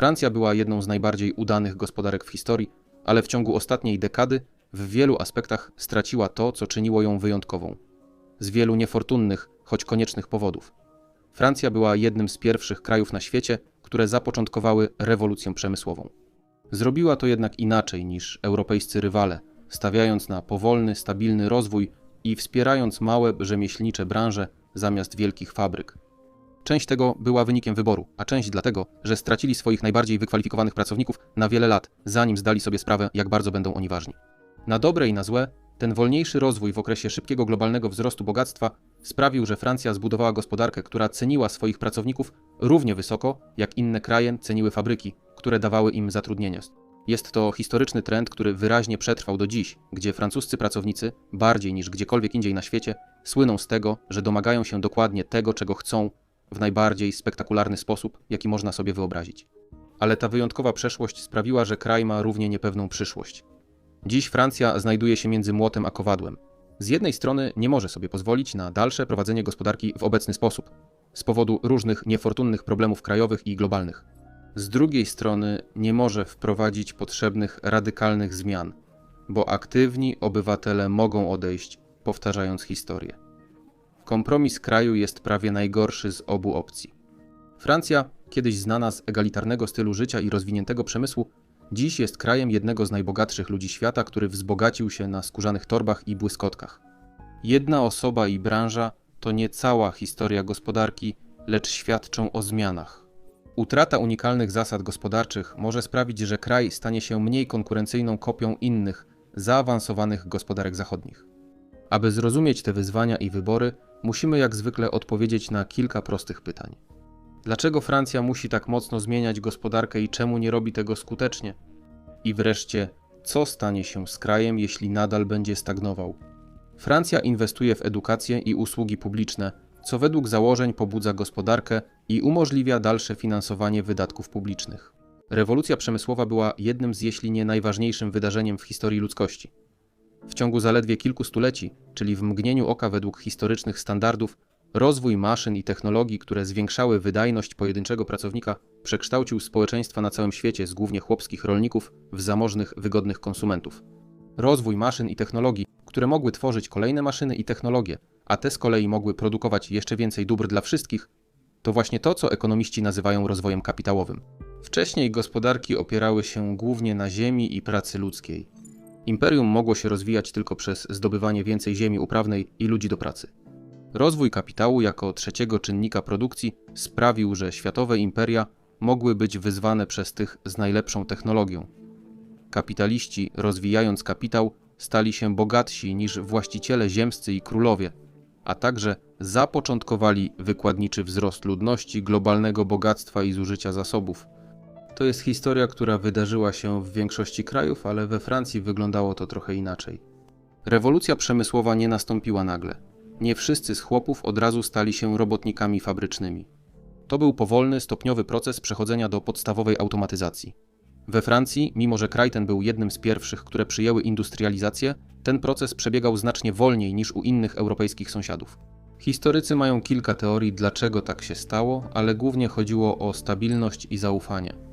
Francja była jedną z najbardziej udanych gospodarek w historii, ale w ciągu ostatniej dekady w wielu aspektach straciła to, co czyniło ją wyjątkową. Z wielu niefortunnych, choć koniecznych powodów. Francja była jednym z pierwszych krajów na świecie, które zapoczątkowały rewolucję przemysłową. Zrobiła to jednak inaczej niż europejscy rywale, stawiając na powolny, stabilny rozwój i wspierając małe rzemieślnicze branże zamiast wielkich fabryk. Część tego była wynikiem wyboru, a część dlatego, że stracili swoich najbardziej wykwalifikowanych pracowników na wiele lat, zanim zdali sobie sprawę, jak bardzo będą oni ważni. Na dobre i na złe, ten wolniejszy rozwój w okresie szybkiego globalnego wzrostu bogactwa sprawił, że Francja zbudowała gospodarkę, która ceniła swoich pracowników równie wysoko, jak inne kraje ceniły fabryki, które dawały im zatrudnienie. Jest to historyczny trend, który wyraźnie przetrwał do dziś, gdzie francuscy pracownicy, bardziej niż gdziekolwiek indziej na świecie, słyną z tego, że domagają się dokładnie tego, czego chcą, w najbardziej spektakularny sposób, jaki można sobie wyobrazić. Ale ta wyjątkowa przeszłość sprawiła, że kraj ma równie niepewną przyszłość. Dziś Francja znajduje się między młotem a kowadłem. Z jednej strony nie może sobie pozwolić na dalsze prowadzenie gospodarki w obecny sposób, z powodu różnych niefortunnych problemów krajowych i globalnych. Z drugiej strony nie może wprowadzić potrzebnych radykalnych zmian, bo aktywni obywatele mogą odejść, powtarzając historię. Kompromis kraju jest prawie najgorszy z obu opcji. Francja, kiedyś znana z egalitarnego stylu życia i rozwiniętego przemysłu, dziś jest krajem jednego z najbogatszych ludzi świata, który wzbogacił się na skórzanych torbach i błyskotkach. Jedna osoba i branża to nie cała historia gospodarki, lecz świadczą o zmianach. Utrata unikalnych zasad gospodarczych może sprawić, że kraj stanie się mniej konkurencyjną kopią innych, zaawansowanych gospodarek zachodnich. Aby zrozumieć te wyzwania i wybory, musimy jak zwykle odpowiedzieć na kilka prostych pytań. Dlaczego Francja musi tak mocno zmieniać gospodarkę i czemu nie robi tego skutecznie? I wreszcie, co stanie się z krajem, jeśli nadal będzie stagnował? Francja inwestuje w edukację i usługi publiczne, co według założeń pobudza gospodarkę i umożliwia dalsze finansowanie wydatków publicznych. Rewolucja przemysłowa była jednym z, jeśli nie najważniejszym wydarzeniem w historii ludzkości. W ciągu zaledwie kilku stuleci, czyli w mgnieniu oka według historycznych standardów, rozwój maszyn i technologii, które zwiększały wydajność pojedynczego pracownika, przekształcił społeczeństwa na całym świecie z głównie chłopskich rolników w zamożnych, wygodnych konsumentów. Rozwój maszyn i technologii, które mogły tworzyć kolejne maszyny i technologie, a te z kolei mogły produkować jeszcze więcej dóbr dla wszystkich, to właśnie to, co ekonomiści nazywają rozwojem kapitałowym. Wcześniej gospodarki opierały się głównie na ziemi i pracy ludzkiej. Imperium mogło się rozwijać tylko przez zdobywanie więcej ziemi uprawnej i ludzi do pracy. Rozwój kapitału jako trzeciego czynnika produkcji sprawił, że światowe imperia mogły być wyzwane przez tych z najlepszą technologią. Kapitaliści, rozwijając kapitał, stali się bogatsi niż właściciele ziemscy i królowie, a także zapoczątkowali wykładniczy wzrost ludności, globalnego bogactwa i zużycia zasobów. To jest historia, która wydarzyła się w większości krajów, ale we Francji wyglądało to trochę inaczej. Rewolucja przemysłowa nie nastąpiła nagle. Nie wszyscy z chłopów od razu stali się robotnikami fabrycznymi. To był powolny, stopniowy proces przechodzenia do podstawowej automatyzacji. We Francji, mimo że kraj ten był jednym z pierwszych, które przyjęły industrializację, ten proces przebiegał znacznie wolniej niż u innych europejskich sąsiadów. Historycy mają kilka teorii, dlaczego tak się stało, ale głównie chodziło o stabilność i zaufanie.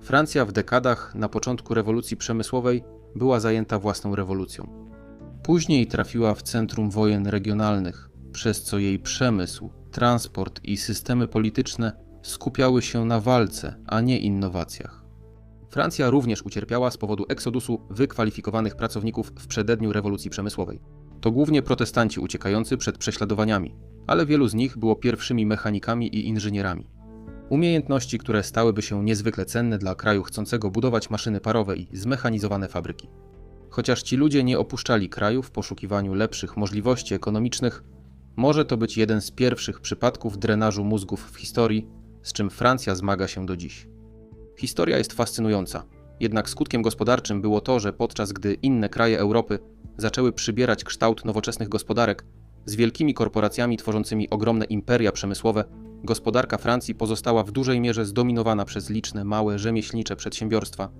Francja w dekadach na początku rewolucji przemysłowej była zajęta własną rewolucją. Później trafiła w centrum wojen regionalnych, przez co jej przemysł, transport i systemy polityczne skupiały się na walce, a nie innowacjach. Francja również ucierpiała z powodu eksodusu wykwalifikowanych pracowników w przededniu rewolucji przemysłowej. To głównie protestanci uciekający przed prześladowaniami, ale wielu z nich było pierwszymi mechanikami i inżynierami. Umiejętności, które stałyby się niezwykle cenne dla kraju chcącego budować maszyny parowe i zmechanizowane fabryki. Chociaż ci ludzie nie opuszczali kraju w poszukiwaniu lepszych możliwości ekonomicznych, może to być jeden z pierwszych przypadków drenażu mózgów w historii, z czym Francja zmaga się do dziś. Historia jest fascynująca, jednak skutkiem gospodarczym było to, że podczas gdy inne kraje Europy zaczęły przybierać kształt nowoczesnych gospodarek z wielkimi korporacjami tworzącymi ogromne imperia przemysłowe, gospodarka Francji pozostała w dużej mierze zdominowana przez liczne małe rzemieślnicze przedsiębiorstwa.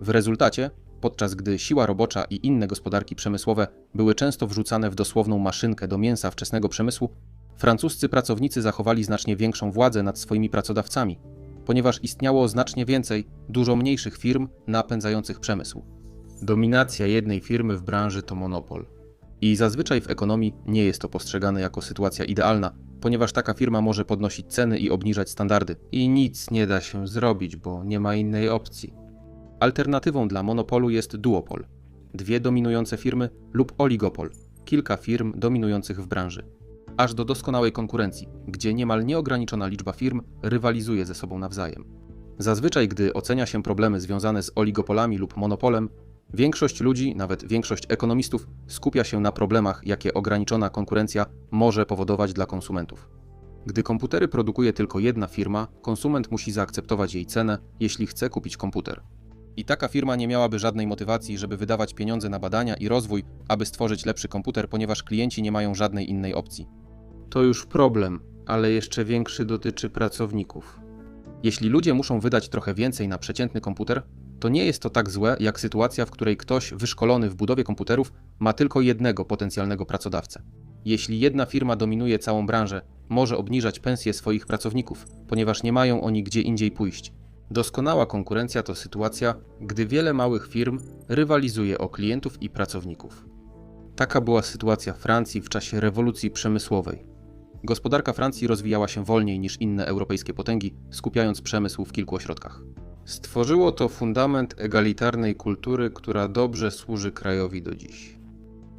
W rezultacie, podczas gdy siła robocza i inne gospodarki przemysłowe były często wrzucane w dosłowną maszynkę do mięsa wczesnego przemysłu, francuscy pracownicy zachowali znacznie większą władzę nad swoimi pracodawcami. ponieważ istniało znacznie więcej dużo mniejszych firm napędzających przemysł. Dominacja jednej firmy w branży to monopol. I zazwyczaj w ekonomii nie jest to postrzegane jako sytuacja idealna, ponieważ taka firma może podnosić ceny i obniżać standardy. I nic nie da się zrobić, bo nie ma innej opcji. Alternatywą dla monopolu jest duopol. Dwie dominujące firmy lub oligopol. Kilka firm dominujących w branży. Aż do doskonałej konkurencji, gdzie niemal nieograniczona liczba firm rywalizuje ze sobą nawzajem. Zazwyczaj, gdy ocenia się problemy związane z oligopolami lub monopolem, większość ludzi, nawet większość ekonomistów, skupia się na problemach, jakie ograniczona konkurencja może powodować dla konsumentów. Gdy komputery produkuje tylko jedna firma, konsument musi zaakceptować jej cenę, jeśli chce kupić komputer. I taka firma nie miałaby żadnej motywacji, żeby wydawać pieniądze na badania i rozwój, aby stworzyć lepszy komputer, ponieważ klienci nie mają żadnej innej opcji. To już problem, ale jeszcze większy dotyczy pracowników. Jeśli ludzie muszą wydać trochę więcej na przeciętny komputer, to nie jest to tak złe, jak sytuacja, w której ktoś wyszkolony w budowie komputerów ma tylko jednego potencjalnego pracodawcę. Jeśli jedna firma dominuje całą branżę, może obniżać pensje swoich pracowników, ponieważ nie mają oni gdzie indziej pójść. Doskonała konkurencja to sytuacja, gdy wiele małych firm rywalizuje o klientów i pracowników. Taka była sytuacja Francji w czasie rewolucji przemysłowej. Gospodarka Francji rozwijała się wolniej niż inne europejskie potęgi, skupiając przemysł w kilku ośrodkach. Stworzyło to fundament egalitarnej kultury, która dobrze służy krajowi do dziś.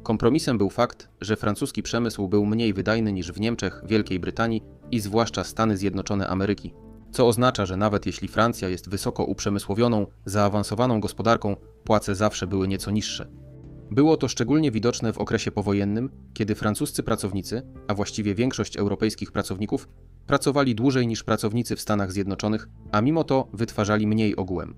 Kompromisem był fakt, że francuski przemysł był mniej wydajny niż w Niemczech, Wielkiej Brytanii i zwłaszcza Stany Zjednoczone Ameryki, co oznacza, że nawet jeśli Francja jest wysoko uprzemysłowioną, zaawansowaną gospodarką, płace zawsze były nieco niższe. Było to szczególnie widoczne w okresie powojennym, kiedy francuscy pracownicy, a właściwie większość europejskich pracowników, pracowali dłużej niż pracownicy w Stanach Zjednoczonych, a mimo to wytwarzali mniej ogółem.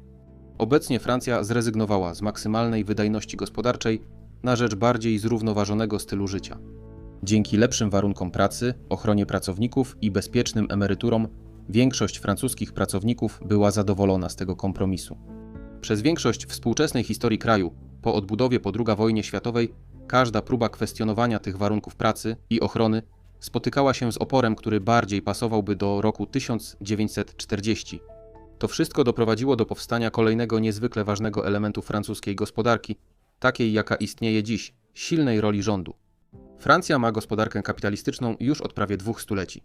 Obecnie Francja zrezygnowała z maksymalnej wydajności gospodarczej na rzecz bardziej zrównoważonego stylu życia. Dzięki lepszym warunkom pracy, ochronie pracowników i bezpiecznym emeryturom, większość francuskich pracowników była zadowolona z tego kompromisu. Przez większość współczesnej historii kraju, po odbudowie po II wojnie światowej, każda próba kwestionowania tych warunków pracy i ochrony spotykała się z oporem, który bardziej pasowałby do roku 1940. To wszystko doprowadziło do powstania kolejnego niezwykle ważnego elementu francuskiej gospodarki, takiej jaka istnieje dziś silnej roli rządu. Francja ma gospodarkę kapitalistyczną już od prawie dwóch stuleci.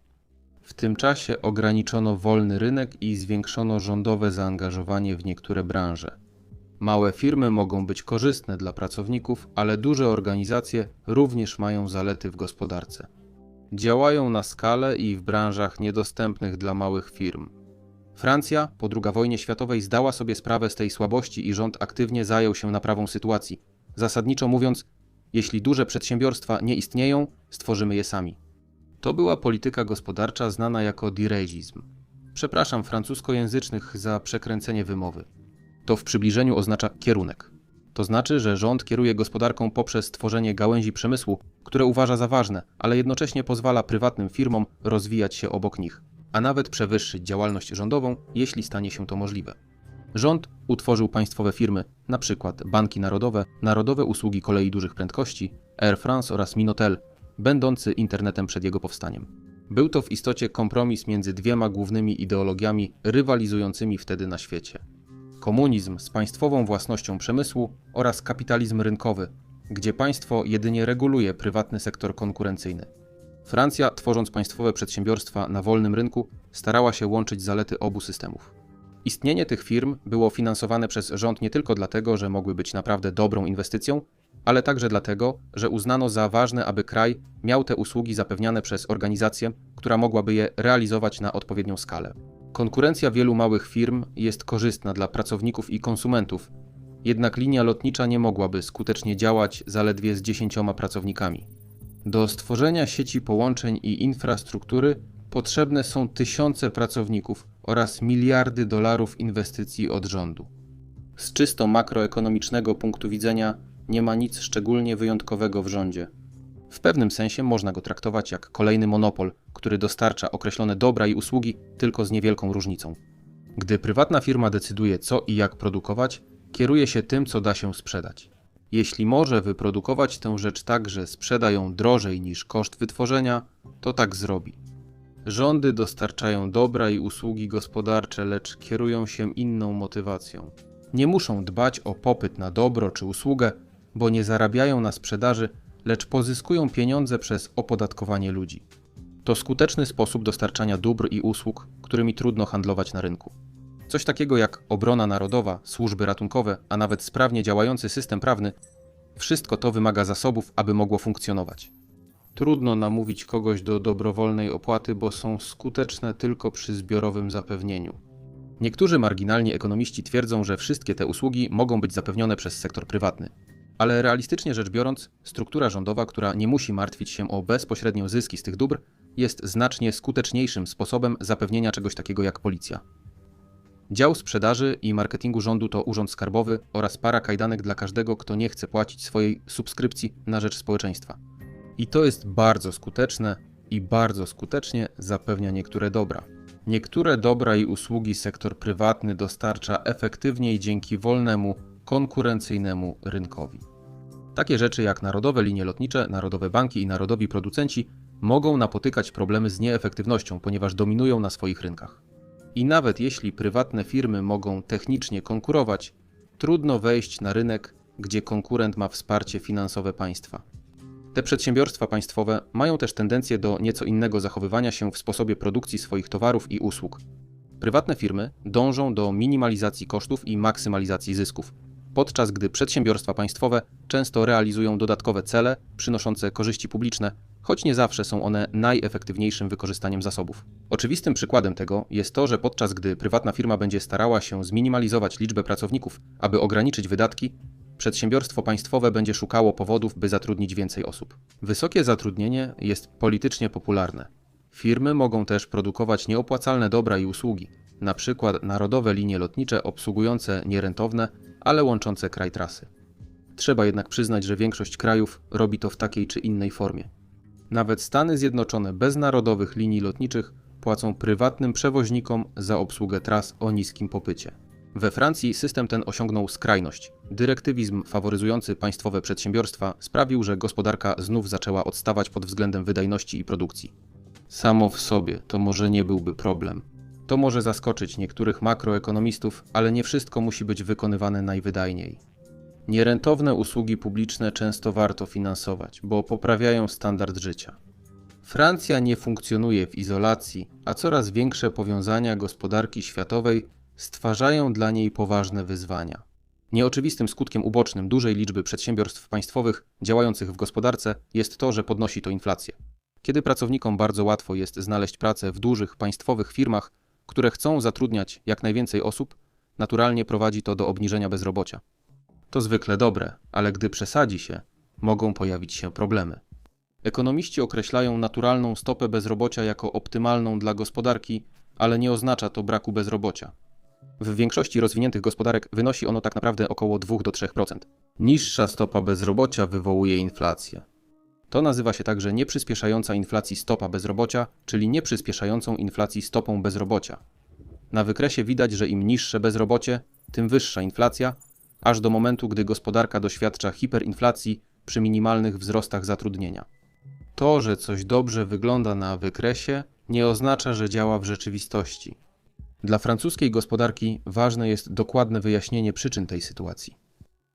W tym czasie ograniczono wolny rynek i zwiększono rządowe zaangażowanie w niektóre branże. Małe firmy mogą być korzystne dla pracowników, ale duże organizacje również mają zalety w gospodarce. Działają na skalę i w branżach niedostępnych dla małych firm. Francja po II wojnie światowej zdała sobie sprawę z tej słabości i rząd aktywnie zajął się naprawą sytuacji. Zasadniczo mówiąc, jeśli duże przedsiębiorstwa nie istnieją, stworzymy je sami. To była polityka gospodarcza znana jako dirigizm. Przepraszam francuskojęzycznych za przekręcenie wymowy. To w przybliżeniu oznacza kierunek. To znaczy, że rząd kieruje gospodarką poprzez tworzenie gałęzi przemysłu, które uważa za ważne, ale jednocześnie pozwala prywatnym firmom rozwijać się obok nich, a nawet przewyższyć działalność rządową, jeśli stanie się to możliwe. Rząd utworzył państwowe firmy, np. Banki Narodowe, Narodowe Usługi Kolei Dużych Prędkości, Air France oraz Minotel, będący internetem przed jego powstaniem. Był to w istocie kompromis między dwiema głównymi ideologiami rywalizującymi wtedy na świecie. Komunizm z państwową własnością przemysłu oraz kapitalizm rynkowy, gdzie państwo jedynie reguluje prywatny sektor konkurencyjny. Francja, tworząc państwowe przedsiębiorstwa na wolnym rynku, starała się łączyć zalety obu systemów. Istnienie tych firm było finansowane przez rząd nie tylko dlatego, że mogły być naprawdę dobrą inwestycją, ale także dlatego, że uznano za ważne, aby kraj miał te usługi zapewniane przez organizację, która mogłaby je realizować na odpowiednią skalę. Konkurencja wielu małych firm jest korzystna dla pracowników i konsumentów, jednak linia lotnicza nie mogłaby skutecznie działać zaledwie z dziesięcioma pracownikami. Do stworzenia sieci połączeń i infrastruktury potrzebne są tysiące pracowników oraz miliardy dolarów inwestycji od rządu. Z czysto makroekonomicznego punktu widzenia nie ma nic szczególnie wyjątkowego w rządzie. W pewnym sensie można go traktować jak kolejny monopol, który dostarcza określone dobra i usługi tylko z niewielką różnicą. Gdy prywatna firma decyduje, co i jak produkować, kieruje się tym, co da się sprzedać. Jeśli może wyprodukować tę rzecz tak, że sprzeda ją drożej niż koszt wytworzenia, to tak zrobi. Rządy dostarczają dobra i usługi gospodarcze, lecz kierują się inną motywacją. Nie muszą dbać o popyt na dobro czy usługę, bo nie zarabiają na sprzedaży, lecz pozyskują pieniądze przez opodatkowanie ludzi. To skuteczny sposób dostarczania dóbr i usług, którymi trudno handlować na rynku. Coś takiego jak obrona narodowa, służby ratunkowe, a nawet sprawnie działający system prawny wszystko to wymaga zasobów, aby mogło funkcjonować. Trudno namówić kogoś do dobrowolnej opłaty, bo są skuteczne tylko przy zbiorowym zapewnieniu. Niektórzy marginalni ekonomiści twierdzą, że wszystkie te usługi mogą być zapewnione przez sektor prywatny. Ale realistycznie rzecz biorąc, struktura rządowa, która nie musi martwić się o bezpośrednie zyski z tych dóbr, jest znacznie skuteczniejszym sposobem zapewnienia czegoś takiego jak policja. Dział sprzedaży i marketingu rządu to urząd skarbowy oraz para kajdanek dla każdego, kto nie chce płacić swojej subskrypcji na rzecz społeczeństwa. I to jest bardzo skuteczne i bardzo skutecznie zapewnia niektóre dobra. Niektóre dobra i usługi sektor prywatny dostarcza efektywniej dzięki wolnemu, konkurencyjnemu rynkowi. Takie rzeczy jak narodowe linie lotnicze, narodowe banki i narodowi producenci mogą napotykać problemy z nieefektywnością, ponieważ dominują na swoich rynkach. I nawet jeśli prywatne firmy mogą technicznie konkurować, trudno wejść na rynek, gdzie konkurent ma wsparcie finansowe państwa. Te przedsiębiorstwa państwowe mają też tendencję do nieco innego zachowywania się w sposobie produkcji swoich towarów i usług. Prywatne firmy dążą do minimalizacji kosztów i maksymalizacji zysków, podczas gdy przedsiębiorstwa państwowe często realizują dodatkowe cele przynoszące korzyści publiczne, choć nie zawsze są one najefektywniejszym wykorzystaniem zasobów. Oczywistym przykładem tego jest to, że podczas gdy prywatna firma będzie starała się zminimalizować liczbę pracowników, aby ograniczyć wydatki, przedsiębiorstwo państwowe będzie szukało powodów, by zatrudnić więcej osób. Wysokie zatrudnienie jest politycznie popularne. Firmy mogą też produkować nieopłacalne dobra i usługi, przykład narodowe linie lotnicze obsługujące nierentowne, ale łączące kraj trasy. Trzeba jednak przyznać, że większość krajów robi to w takiej czy innej formie. Nawet Stany Zjednoczone bez narodowych linii lotniczych płacą prywatnym przewoźnikom za obsługę tras o niskim popycie. We Francji system ten osiągnął skrajność. Dyrektywizm faworyzujący państwowe przedsiębiorstwa sprawił, że gospodarka znów zaczęła odstawać pod względem wydajności i produkcji. Samo w sobie to może nie byłby problem. To może zaskoczyć niektórych makroekonomistów, ale nie wszystko musi być wykonywane najwydajniej. Nierentowne usługi publiczne często warto finansować, bo poprawiają standard życia. Francja nie funkcjonuje w izolacji, a coraz większe powiązania gospodarki światowej stwarzają dla niej poważne wyzwania. Nieoczywistym skutkiem ubocznym dużej liczby przedsiębiorstw państwowych działających w gospodarce jest to, że podnosi to inflację. Kiedy pracownikom bardzo łatwo jest znaleźć pracę w dużych państwowych firmach, które chcą zatrudniać jak najwięcej osób, naturalnie prowadzi to do obniżenia bezrobocia. To zwykle dobre, ale gdy przesadzi się, mogą pojawić się problemy. Ekonomiści określają naturalną stopę bezrobocia jako optymalną dla gospodarki, ale nie oznacza to braku bezrobocia. W większości rozwiniętych gospodarek wynosi ono tak naprawdę około 2-3%. Niższa stopa bezrobocia wywołuje inflację. To nazywa się także nieprzyspieszająca inflacji stopa bezrobocia, czyli nieprzyspieszającą inflacji stopą bezrobocia. Na wykresie widać, że im niższe bezrobocie, tym wyższa inflacja, aż do momentu, gdy gospodarka doświadcza hiperinflacji przy minimalnych wzrostach zatrudnienia. To, że coś dobrze wygląda na wykresie, nie oznacza, że działa w rzeczywistości. Dla francuskiej gospodarki ważne jest dokładne wyjaśnienie przyczyn tej sytuacji.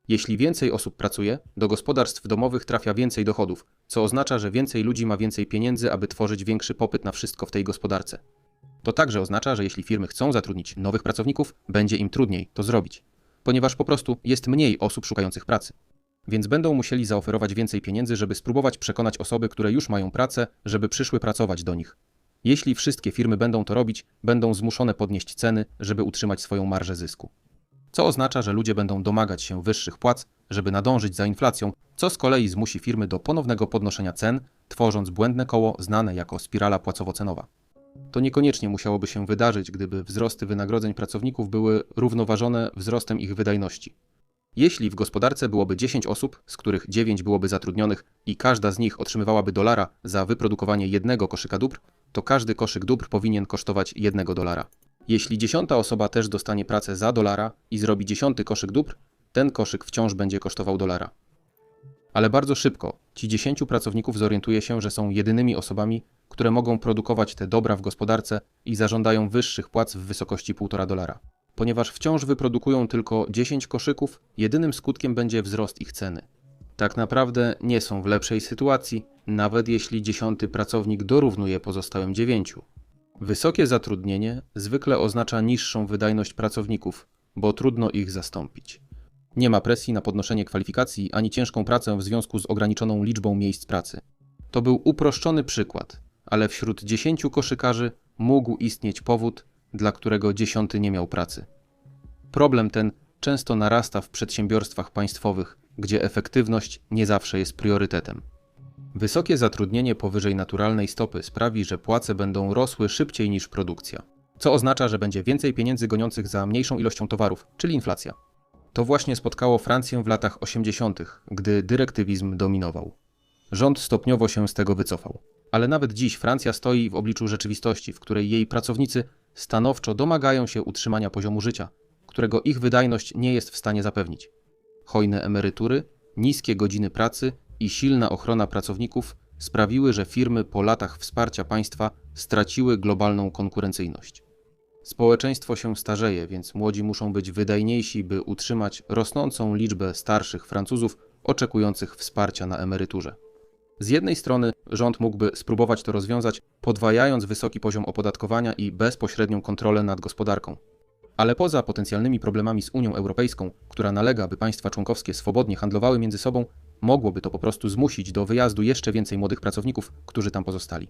Jeśli więcej osób pracuje, do gospodarstw domowych trafia więcej dochodów, co oznacza, że więcej ludzi ma więcej pieniędzy, aby tworzyć większy popyt na wszystko w tej gospodarce. To także oznacza, że jeśli firmy chcą zatrudnić nowych pracowników, będzie im trudniej to zrobić, ponieważ po prostu jest mniej osób szukających pracy. Więc będą musieli zaoferować więcej pieniędzy, żeby spróbować przekonać osoby, które już mają pracę, żeby przyszły pracować do nich. Jeśli wszystkie firmy będą to robić, będą zmuszone podnieść ceny, żeby utrzymać swoją marżę zysku. Co oznacza, że ludzie będą domagać się wyższych płac, żeby nadążyć za inflacją, co z kolei zmusi firmy do ponownego podnoszenia cen, tworząc błędne koło znane jako spirala płacowo-cenowa. To niekoniecznie musiałoby się wydarzyć, gdyby wzrosty wynagrodzeń pracowników były równoważone wzrostem ich wydajności. Jeśli w gospodarce byłoby 10 osób, z których 9 byłoby zatrudnionych i każda z nich otrzymywałaby dolara za wyprodukowanie jednego koszyka dóbr, to każdy koszyk dóbr powinien kosztować jednego dolara. Jeśli dziesiąta osoba też dostanie pracę za dolara i zrobi dziesiąty koszyk dóbr, ten koszyk wciąż będzie kosztował dolara. Ale bardzo szybko ci 10 pracowników zorientuje się, że są jedynymi osobami, które mogą produkować te dobra w gospodarce i zażądają wyższych płac w wysokości 1,5 dolara. Ponieważ wciąż wyprodukują tylko 10 koszyków, jedynym skutkiem będzie wzrost ich ceny. Tak naprawdę nie są w lepszej sytuacji, nawet jeśli dziesiąty pracownik dorównuje pozostałym dziewięciu. Wysokie zatrudnienie zwykle oznacza niższą wydajność pracowników, bo trudno ich zastąpić. Nie ma presji na podnoszenie kwalifikacji ani ciężką pracę w związku z ograniczoną liczbą miejsc pracy. To był uproszczony przykład, ale wśród dziesięciu koszykarzy mógł istnieć powód, dla którego dziesiąty nie miał pracy. Problem ten często narasta w przedsiębiorstwach państwowych, gdzie efektywność nie zawsze jest priorytetem. Wysokie zatrudnienie powyżej naturalnej stopy sprawi, że płace będą rosły szybciej niż produkcja, co oznacza, że będzie więcej pieniędzy goniących za mniejszą ilością towarów, czyli inflacja. To właśnie spotkało Francję w latach 80., gdy dyrektywizm dominował. Rząd stopniowo się z tego wycofał. Ale nawet dziś Francja stoi w obliczu rzeczywistości, w której jej pracownicy stanowczo domagają się utrzymania poziomu życia, którego ich wydajność nie jest w stanie zapewnić. Hojne emerytury, niskie godziny pracy i silna ochrona pracowników sprawiły, że firmy po latach wsparcia państwa straciły globalną konkurencyjność. Społeczeństwo się starzeje, więc młodzi muszą być wydajniejsi, by utrzymać rosnącą liczbę starszych Francuzów oczekujących wsparcia na emeryturze. Z jednej strony rząd mógłby spróbować to rozwiązać, podwajając wysoki poziom opodatkowania i bezpośrednią kontrolę nad gospodarką. Ale poza potencjalnymi problemami z Unią Europejską, która nalega, by państwa członkowskie swobodnie handlowały między sobą, mogłoby to po prostu zmusić do wyjazdu jeszcze więcej młodych pracowników, którzy tam pozostali.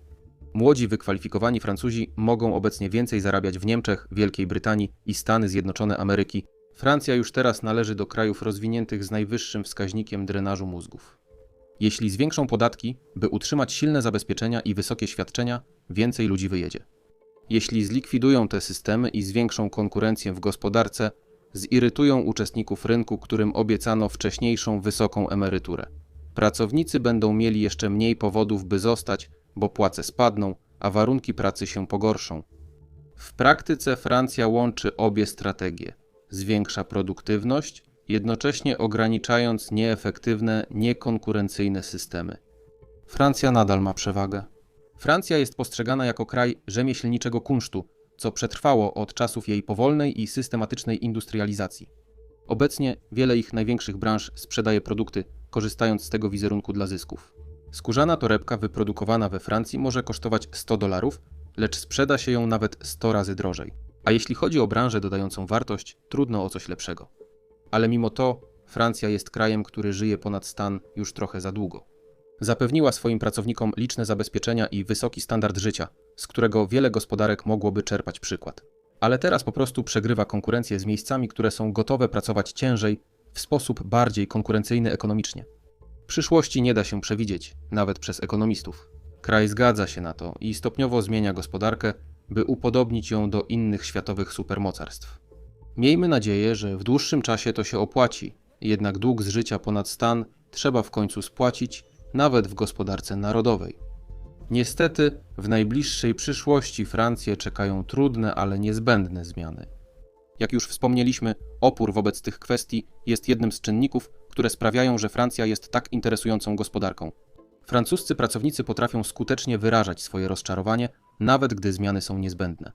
Młodzi, wykwalifikowani Francuzi mogą obecnie więcej zarabiać w Niemczech, Wielkiej Brytanii i Stany Zjednoczone Ameryki. Francja już teraz należy do krajów rozwiniętych z najwyższym wskaźnikiem drenażu mózgów. Jeśli zwiększą podatki, by utrzymać silne zabezpieczenia i wysokie świadczenia, więcej ludzi wyjedzie. Jeśli zlikwidują te systemy i zwiększą konkurencję w gospodarce, zirytują uczestników rynku, którym obiecano wcześniejszą wysoką emeryturę. Pracownicy będą mieli jeszcze mniej powodów, by zostać, bo płace spadną, a warunki pracy się pogorszą. W praktyce Francja łączy obie strategie. Zwiększa produktywność, jednocześnie ograniczając nieefektywne, niekonkurencyjne systemy. Francja nadal ma przewagę. Francja jest postrzegana jako kraj rzemieślniczego kunsztu, co przetrwało od czasów jej powolnej i systematycznej industrializacji. Obecnie wiele ich największych branż sprzedaje produkty, korzystając z tego wizerunku dla zysków. Skórzana torebka wyprodukowana we Francji może kosztować 100 dolarów, lecz sprzeda się ją nawet 100 razy drożej. A jeśli chodzi o branżę dodającą wartość, trudno o coś lepszego. Ale mimo to Francja jest krajem, który żyje ponad stan już trochę za długo. Zapewniła swoim pracownikom liczne zabezpieczenia i wysoki standard życia, z którego wiele gospodarek mogłoby czerpać przykład. Ale teraz po prostu przegrywa konkurencję z miejscami, które są gotowe pracować ciężej, w sposób bardziej konkurencyjny ekonomicznie. Przyszłości nie da się przewidzieć, nawet przez ekonomistów. Kraj zgadza się na to i stopniowo zmienia gospodarkę, by upodobnić ją do innych światowych supermocarstw. Miejmy nadzieję, że w dłuższym czasie to się opłaci, jednak dług z życia ponad stan trzeba w końcu spłacić, nawet w gospodarce narodowej. Niestety, w najbliższej przyszłości Francję czekają trudne, ale niezbędne zmiany. Jak już wspomnieliśmy, opór wobec tych kwestii jest jednym z czynników, które sprawiają, że Francja jest tak interesującą gospodarką. Francuscy pracownicy potrafią skutecznie wyrażać swoje rozczarowanie, nawet gdy zmiany są niezbędne.